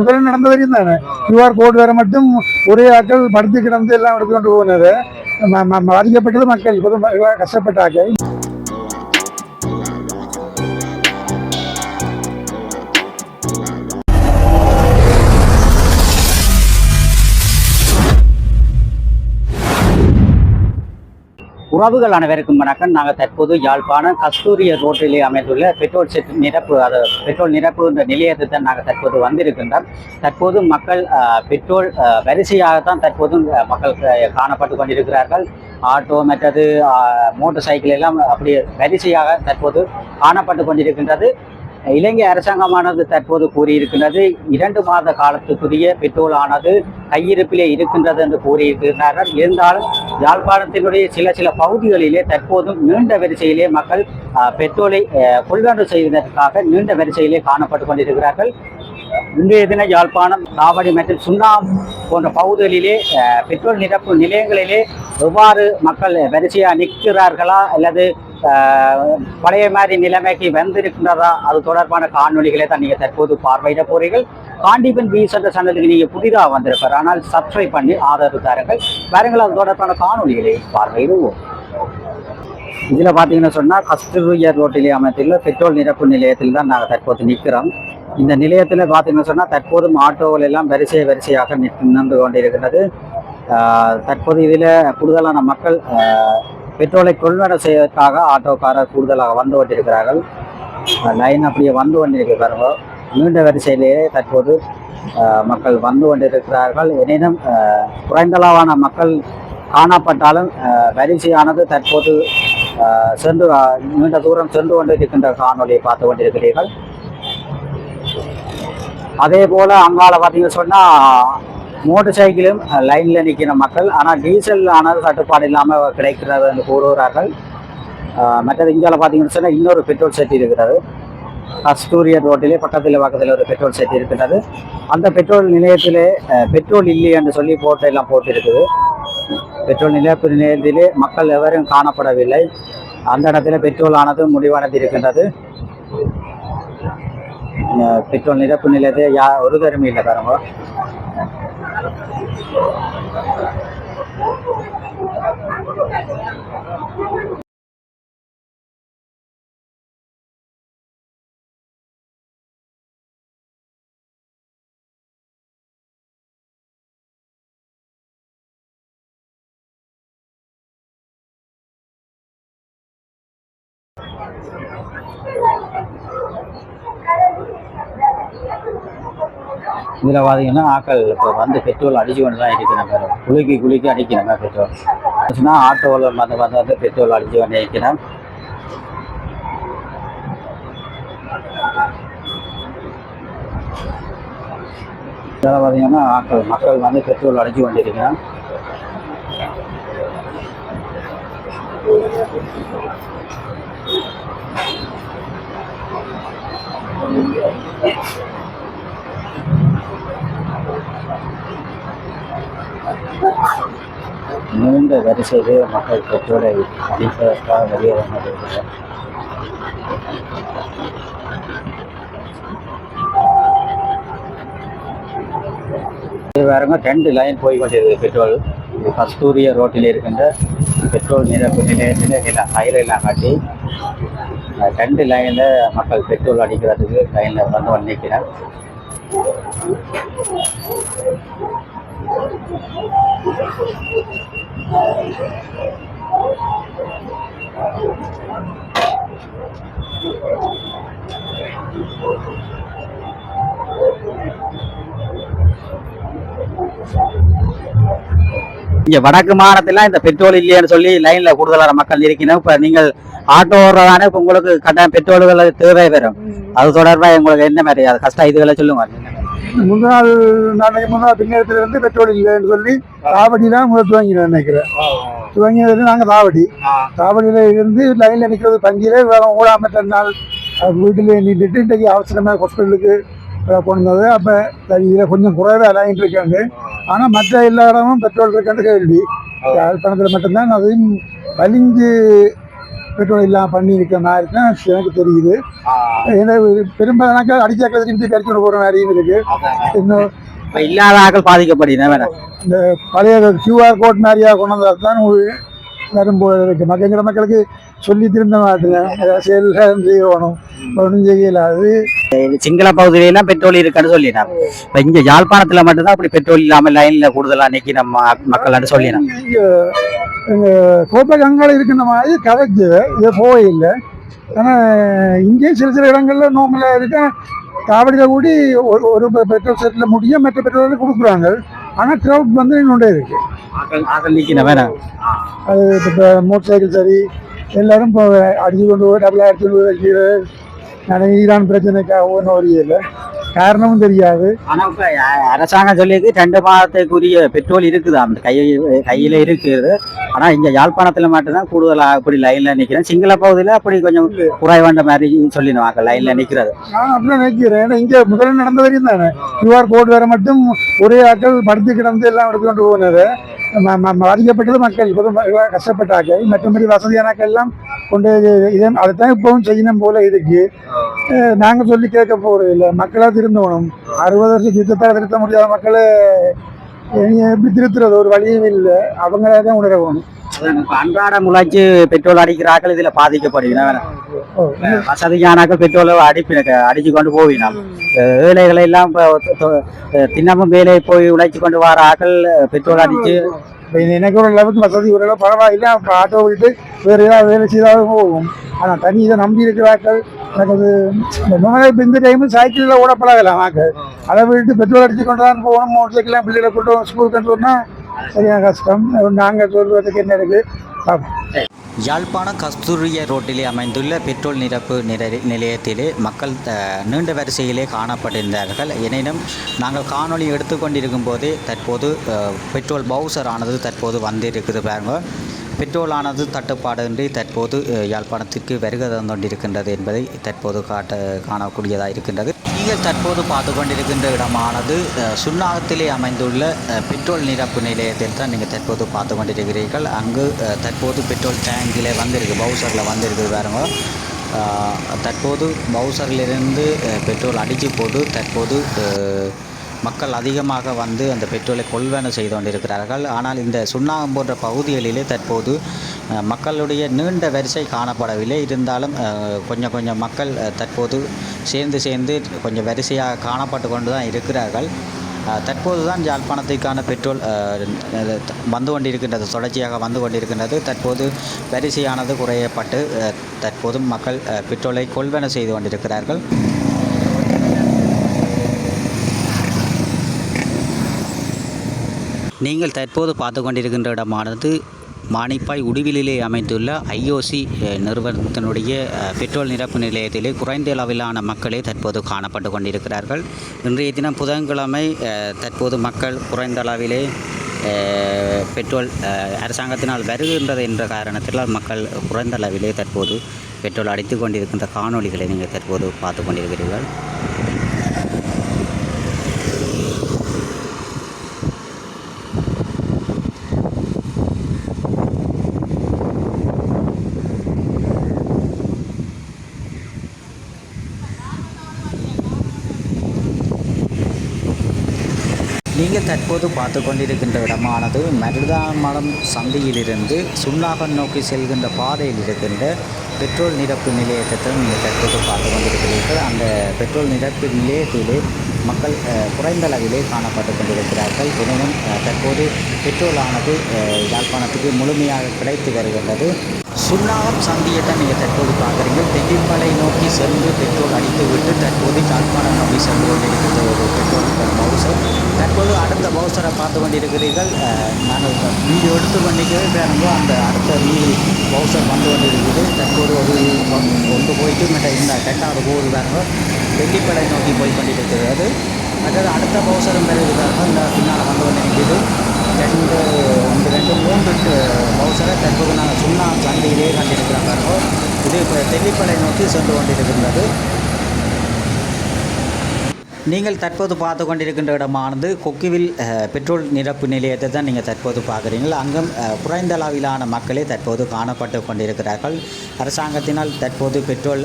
முதல்ல நடந்த தானே? கியூஆர் கோடு வேற மட்டும் ஒரே ஆட்கள் படுத்து கிடந்து எல்லாம் எடுத்துக்கொண்டு போனது. ம- மக்கள் பாதிக்கப்பட்டது மக்கள். உறவுகள் அனைவருக்கும் வணக்கம். நாங்கள் தற்போது யாழ்ப்பாணம் கஸ்தூரிய ரோட்டிலே அமைந்துள்ள பெட்ரோல் செட் நிரப்பு அது பெட்ரோல் நிரப்பு என்ற நிலையத்தை தான் நாங்கள் தற்போது வந்திருக்கின்றோம். தற்போது மக்கள் பெட்ரோல் வரிசையாக வரிசையாகத்தான் தற்போது மக்கள் காணப்பட்டு கொண்டிருக்கிறார்கள். ஆட்டோ மற்றது மோட்டர் மோட்டார் சைக்கிள் எல்லாம் அப்படி வரிசையாக தற்போது காணப்பட்டு கொண்டிருக்கின்றது. இலங்கை அரசாங்கமானது தற்போது கூறியிருக்கின்றது இரண்டு மாத காலத்துக்குரிய பெட்ரோல் ஆனது கையிருப்பிலே இருக்கின்றது என்று கூறியிருக்கிறார்கள். இருந்தாலும் யாழ்ப்பாணத்தினுடைய சில சில பகுதிகளிலே தற்போதும் நீண்ட வரிசையிலே மக்கள் பெட்ரோலை கொள்வனவு செய்வதற்காக நீண்ட வரிசையிலே காணப்பட்டு கொண்டிருக்கிறார்கள். இன்றைய தின யாழ்ப்பாணம் தாவடி மற்றும் சுண்ணாம் போன்ற பகுதிகளிலே பெட்ரோல் நிரப்பு நிலையங்களிலே எவ்வாறு மக்கள் வரிசையாக நிற்கிறார்களா அல்லது பழைய மாதிரி நிலைமைக்கு வந்திருக்கின்றதா அது தொடர்பான காணொளிகளை தான் நீங்கள் தற்போது பார்வையிட போறீர்கள். காண்டிபன் பி சேனலுக்கு நீங்கள் புதிதாக வந்திருப்பார் ஆனால் சப்ஸ்கிரைப் பண்ணி ஆதரவு தாருங்கள். பாருங்கள் அது தொடர்பான காணொலிகளை பார்வையிடுவோம். இதில் பார்த்தீங்கன்னா சொன்னால் கஸ்தூரியர் ரோட்டிலே அமைத்துள்ள பெட்ரோல் நிரப்பு நிலையத்தில் தான் நாங்கள் தற்போது நிற்கிறோம். இந்த நிலையத்தில் பார்த்தீங்கன்னா சொன்னால் தற்போதும் ஆட்டோவில் எல்லாம் வரிசை வரிசையாக நின்று கொண்டிருக்கிறது. ஆஹ் தற்போது இதில் கூடுதலான மக்கள் ஆஹ் பெட்ரோலை கொள்வனை செய்வதற்காக ஆட்டோக்காரர் கூடுதலாக வந்து கொண்டிருக்கிறார்கள். லைன் அப்படியே வந்து கொண்டிருக்கிறார்கள். நீண்ட வரிசையிலேயே தற்போது மக்கள் வந்து கொண்டிருக்கிறார்கள். எனினும் குறைந்தளவான மக்கள் காணப்பட்டாலும் வரிசையானது தற்போது சென்று நீண்ட தூரம் சென்று கொண்டிருக்கின்ற காணொலியை பார்த்து கொண்டிருக்கிறீர்கள். அதே போல அங்கால பார்த்தீங்கன்னு சொன்னால் மோட்டர் சைக்கிளும் லைனில் நிற்கிற மக்கள். ஆனால் டீசல் ஆனது தட்டுப்பாடு இல்லாமல் கிடைக்கிறது என்று கூறுகிறார்கள். மற்றது இந்தியாவில் பார்த்தீங்கன்னு சொன்னால் இன்னொரு பெட்ரோல் செட் இருக்கிறது. கஸ்தூரியர் ரோட்டிலே பக்கத்தில் பக்கத்தில் ஒரு பெட்ரோல் செட் இருக்கிறது அந்த பெட்ரோல் நிலையத்திலே பெட்ரோல் இல்லை என்று சொல்லி போட்டு எல்லாம் போட்டிருக்குது. பெட்ரோல் நிலையப்பு நிலையத்திலே மக்கள் எவரும் காணப்படவில்லை. அந்த இடத்துல பெட்ரோல் ஆனது முடிவானது இருக்கின்றது பெட்ரோல் நிரப்பு நிலையத்தை யா ஒரு தருமை இல்லை பாருங்க. இதில் பார்த்தீங்கன்னா ஆக்கள் இப்போ வந்து பெட்ரோல் அடிச்சு கொண்டு தான் இருக்கிறேன் பாரு குலுக்கி குலுக்கி அடிக்கிறேன் பெட்ரோல். ஆச்சுன்னா ஆட்டோவில் வந்து வந்து வந்து பெட்ரோல் அடிச்சு கொண்டு இருக்கிறேன் இதில் பார்த்தீங்கன்னா ஆக்கள் மக்கள் வந்து பெட்ரோல் அடிச்சு கொண்டிருக்கிறேன் நீண்ட வரிசையிலே மக்கள் பெற்றோரை அளிப்பதற்காக வெளியே வந்திருக்கிறார் வேறங்க ரெண்டு லைன் போய் கொண்டிருக்கு பெட்ரோல் கஸ்தூரிய ரோட்டில் இருக்கின்ற பெட்ரோல் நிரப்பு நிலையத்தில் எல்லாம் கயிறு காட்டி ரெண்டு லைனில் மக்கள் பெட்ரோல் அடிக்கிறதுக்கு லைனில் வந்து வந்து நிற்கிறேன் இங்க வடக்கு மாநிலத்துல இந்த பெட்ரோல் இல்லைன்னு சொல்லி லைன்ல கூடுதலான மக்கள் இருக்கணும் இப்ப நீங்கள் ஆட்டோ ஓடுறதானே இப்ப உங்களுக்கு கட்டாயம் பெட்ரோல்கள் தேவை வரும் அது தொடர்பா உங்களுக்கு என்ன மாதிரி? அது கஷ்டம். இதுகளை சொல்லுங்க. முன்னாள் நாளைக்கு முன்னாள் பின்னேரத்துல இருந்து பெட்ரோல் இல்லைன்னு சொல்லி தாவடி தான் முதல் துவங்கினேன் நினைக்கிறேன். துவங்கினது நாங்கள் தாவடி தாவடியில இருந்து லைன்ல நிற்கிறது வேற ஓடாம நாள் வீட்டிலே நின்றுட்டு இன்றைக்கு அவசரமாக ஹாஸ்பிட்டலுக்கு போனது அப்போ இதில் கொஞ்சம் குறைவாக லைன் இருக்காங்க ஆனால் மற்ற எல்லா இடமும் பெட்ரோல் இருக்கான்னு கேள்வி. யாழ்ப்பாணத்தில் மட்டும்தான் அதையும் வலிஞ்சு பெட்ரோல் இல்லாமல் பண்ணி இருக்கிற மாதிரி தான் எனக்கு தெரியுது. ஏன்னா பெரும்பாலானாக்கா அடிச்சாக்கள் திரும்பி கடிச்சு போகிற மாதிரியும் இருக்கு. இன்னும் இல்லாத ஆக்கள் பாதிக்கப்படுகிறேன் இந்த பழைய கியூஆர் கோட் மாதிரியா கொண்டு வந்தால் தான் வரும்போது இருக்கு மக்கள் மக்களுக்கு சொல்லி திருந்த மாட்டேங்க செயல் செய்யணும் ஒன்றும் செய்யல அது சிங்கள பகுதியிலாம் பெட்ரோல் இருக்குன்னு சொல்லிடுறாங்க இப்ப இங்க யாழ்ப்பாணத்துல மட்டும்தான் அப்படி பெட்ரோல் இல்லாம லைன்ல கூடுதலா நிக்கி நம்ம மக்கள் சொல்லிடுறாங்க இங்க எங்க கோப்பகங்கள் இருக்கின்ற மாதிரி கதைச்சு இது போயில்லை ஆனால் இங்கே சில சில இடங்கள்ல நார்மலாக இருக்க காவடியில் கூடி ஒரு ஒரு பெட்ரோல் செட்டில் முடிய மற்ற பெட்ரோல் கொடுக்குறாங்க ஆனால் க்ரௌட் வந்து இன்னொன்றே இருக்கு அது இப்போ மோட்டர் சைக்கிள் சரி எல்லாரும் இப்போ அடிச்சு கொண்டு போய் டபுள் அடிச்சு கொண்டு போய் வைக்கிறது நிறைய ஈரான் பிரச்சனைக்காக ஒன்றும் வரையில்லை காரணமும் தெரியாது. ஆனா இப்ப அரசாங்கம் சொல்லியிருக்கு ரெண்டு மாதத்துக்குரிய பெட்ரோல் இருக்குது அந்த கை கையில இருக்குது ஆனா இங்க யாழ்ப்பாணத்துல மட்டும்தான் கூடுதலா அப்படி லைன்ல நிக்கிறேன். சிங்கள பகுதியில அப்படி கொஞ்சம் குறைவாண்ட மாதிரி சொல்லிடுவாங்க லைன்ல நிக்கிறது. நான் அப்படிதான் நினைக்கிறேன். ஏன்னா இங்கே முதல்ல நடந்த வரையும் தானே. கியூஆர் கோட் வேற மட்டும் ஒரே ஆட்கள் படுத்து கிடந்து எல்லாம் எடுத்துக்கொண்டு போனது. பாதிக்கப்பட்டது மக்கள் பொது ம- கஷ்டப்பட்டாக்கள் மற்றபடி வசதியானாக்கள் எல்லாம் கொண்டு இதே அதைத்தான் இப்பவும் செய்யணும் போல இருக்கு. அஹ் நாங்க சொல்லி கேட்க போறது இல்லை மக்களா திருந்தணும். அறுபது வருஷம் யுத்தத்தால் திருத்த முடியாத மக்களை எப்படி திருத்துறது? ஒரு வழியும் இல்லை. அவங்களே தான் உணரணும். அதான் இப்ப அன்றாட முளைச்சு பெட்ரோல் அடிக்கிற ஆக்கள் இதுல பாதிக்கப்படுகிறேன். வசதியானாக்கள் பெட்ரோலை அடிப்பி அடிச்சு கொண்டு போவினோம் ஏழைகளை எல்லாம் இப்போ தொ- தொ- தினமும் வேலை போய் உழைச்சு கொண்டு வர ஆக்கள் பெட்ரோல் அடிச்சு. எனக்கு ஒரு அளவுக்கு வசதி ஒரு அளவு பரவாயில்லை. ஆட்டோ விட்டு வேறு ஏதாவது வேலை செய்தாவது போகும். ஆனால் தனி இதை நம்பி இருக்கிறார்கள். எனக்கு அது இப்போ இந்த டைமில் சைக்கிளில் ஓட பழகலாம் ஆக்கள் அதை விட்டு பெட்ரோல் அடிச்சு கொண்டு தான் போகணும் மோட்டர் சைக்கிளாக பிள்ளைகளை கொண்டு ஸ்கூல் கொண்டு வரணும் சரியாக கஷ்டம். நாங்கள் சொல்வதற்கு என்ன இருக்குது யாழ்ப்பாணம் கஸ்தூரிய ரோட்டிலே அமைந்துள்ள பெட்ரோல் நிரப்பு நிலை- நிலையத்திலே மக்கள் நீண்ட வரிசையிலே காணப்பட்டிருந்தார்கள். எனினும் நாங்கள் காணொளி எடுத்துக்கொண்டிருக்கும் போதே தற்போது பெட்ரோல் பவுசர் ஆனது தற்போது வந்திருக்குது பாருங்க. பெட்ரோல் ஆனது தட்டுப்பாடின்றி தற்போது யாழ்ப்பாணத்திற்கு வருகை தந்தொண்டிருக்கின்றது என்பதை தற்போது காட்ட காணக்கூடியதாக இருக்கின்றது. நீங்கள் தற்போது பார்த்து கொண்டிருக்கின்ற இடமானது சுன்னாகத்திலே அமைந்துள்ள பெட்ரோல் நிரப்பு நிலையத்தில் தான் நீங்கள் தற்போது பார்த்து கொண்டிருக்கிறீர்கள் அங்கு தற்போது பெட்ரோல் டேங்கில் வந்திருக்கு பவுசரில் வந்திருக்கு பாருங்க. தற்போது பவுசரிலிருந்து பெட்ரோல் அடித்து போட்டு தற்போது மக்கள் அதிகமாக வந்து அந்த பெட்ரோலை கொள்வன செய்து கொண்டிருக்கிறார்கள் ஆனால் இந்த சுண்ணாகம் போன்ற பகுதிகளிலே தற்போது மக்களுடைய நீண்ட வரிசை காணப்படவில்லை. இருந்தாலும் கொஞ்சம் கொஞ்சம் மக்கள் தற்போது சேர்ந்து சேர்ந்து கொஞ்சம் வரிசையாக காணப்பட்டு கொண்டு தான் இருக்கிறார்கள். தற்போது தான் யாழ்ப்பாணத்திற்கான பெட்ரோல் வந்து கொண்டிருக்கின்றது தொடர்ச்சியாக வந்து கொண்டிருக்கின்றது. தற்போது வரிசையானது குறையப்பட்டு தற்போதும் தற்போது மக்கள் பெட்ரோலை கொள்வன செய்து கொண்டிருக்கிறார்கள். நீங்கள் தற்போது பார்த்து கொண்டிருக்கின்ற இடமானது மானிப்பாய் உடுவிலே அமைந்துள்ள ஐஓசி நிறுவனத்தினுடைய பெட்ரோல் நிரப்பு நிலையத்திலே குறைந்த அளவிலான மக்களே தற்போது காணப்பட்டு கொண்டிருக்கிறார்கள். இன்றைய தினம் புதன்கிழமை தற்போது மக்கள் குறைந்த அளவிலே பெட்ரோல் அரசாங்கத்தினால் வருகின்றது என்ற காரணத்தினால் மக்கள் குறைந்த அளவிலே தற்போது பெட்ரோல் அடித்து கொண்டிருக்கின்ற காணொளிகளை நீங்கள் தற்போது பார்த்து கொண்டிருக்கிறீர்கள். நீங்கள் தற்போது பார்த்து கொண்டிருக்கின்ற இடமானது மருதாமலம் சந்தையிலிருந்து சுண்ணாகம் நோக்கி செல்கின்ற பாதையில் இருக்கின்ற பெட்ரோல் நிரப்பு நிலையத்தை நீங்கள் தற்போது பார்த்து கொண்டிருக்கிறீர்கள் அந்த பெட்ரோல் நிரப்பு நிலையத்திலே மக்கள் குறைந்த அளவிலே காணப்பட்டு கொண்டிருக்கிறார்கள். எனினும் தற்போது பெட்ரோலானது யாழ்ப்பாணத்துக்கு முழுமையாக கிடைத்து வருகின்றது. சுண்ணாகம் சந்தியை தான் நீங்கள் தற்போது பார்க்குறீங்க தென்னிமலை நோக்கி சென்று பெட்ரோல் அடித்து விட்டு தற்போது யாழ்ப்பாணம் நோக்கி சென்று கொண்டிருக்கின்ற ஒரு பெட்ரோல் பவுசர். தற்போது அடுத்த பவுசரை பார்த்து கொண்டிருக்கிறீர்கள். நாங்கள் வீடியோ எடுத்து கொண்டிருக்கிறது பாருங்க அந்த அடுத்த வீடு பவுசர் வந்து கொண்டிருக்குது. தற்போது ஒரு கொண்டு போயிட்டு மற்ற இந்த ரெண்டாவது போகுது பாருங்க வெள்ளிப்படை நோக்கி போய் கொண்டிருக்கிறது. மற்றது அடுத்த பவுசரும் பிறகு இந்த பின்னால் வந்து கொண்டிருக்கிறது. ரெண்டு ஒன்று ரெண்டு மூன்று பவுசரை தற்போது நாங்கள் சுண்ணா சந்தையிலே கண்டிருக்கிறோம் பாருங்க. இது இப்போ தெல்லிப்படை நோக்கி சென்று கொண்டிருக்கின்றது. நீங்கள் தற்போது பார்த்து கொண்டிருக்கின்ற இடமானது கொக்குவில் பெட்ரோல் நிரப்பு நிலையத்தை தான் நீங்கள் தற்போது பார்க்குறீங்கள் அங்கும் குறைந்த அளவிலான மக்களே தற்போது காணப்பட்டு கொண்டிருக்கிறார்கள். அரசாங்கத்தினால் தற்போது பெட்ரோல்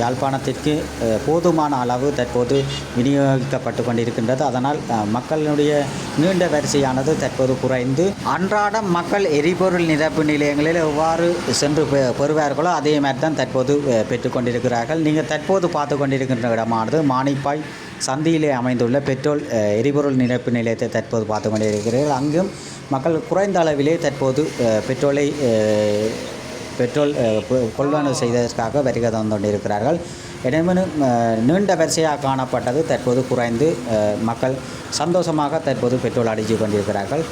யாழ்ப்பாணத்திற்கு போதுமான அளவு தற்போது விநியோகிக்கப்பட்டு கொண்டிருக்கின்றது. அதனால் மக்களுடைய நீண்ட வரிசையானது தற்போது குறைந்து அன்றாடம் மக்கள் எரிபொருள் நிரப்பு நிலையங்களில் எவ்வாறு சென்று பெறுவார்களோ அதே மாதிரி தான் தற்போது பெற்றுக்கொண்டிருக்கிறார்கள் நீங்கள் தற்போது பார்த்து கொண்டிருக்கின்ற இடமானது மானிப்பாய் சந்தியிலே அமைந்துள்ள பெட்ரோல் எரிபொருள் நிரப்பு நிலையத்தை தற்போது பார்த்து கொண்டிருக்கிறீர்கள். அங்கும் மக்கள் குறைந்த அளவிலே தற்போது பெட்ரோலை பெட்ரோல் கொள்வனவு செய்வதற்காக வருகை தந்து கொண்டிருக்கிறார்கள். எனவே நீண்ட வரிசையாக காணப்பட்டது. தற்போது குறைந்து மக்கள் சந்தோஷமாக தற்போது பெட்ரோல் அடித்து கொண்டிருக்கிறார்கள்.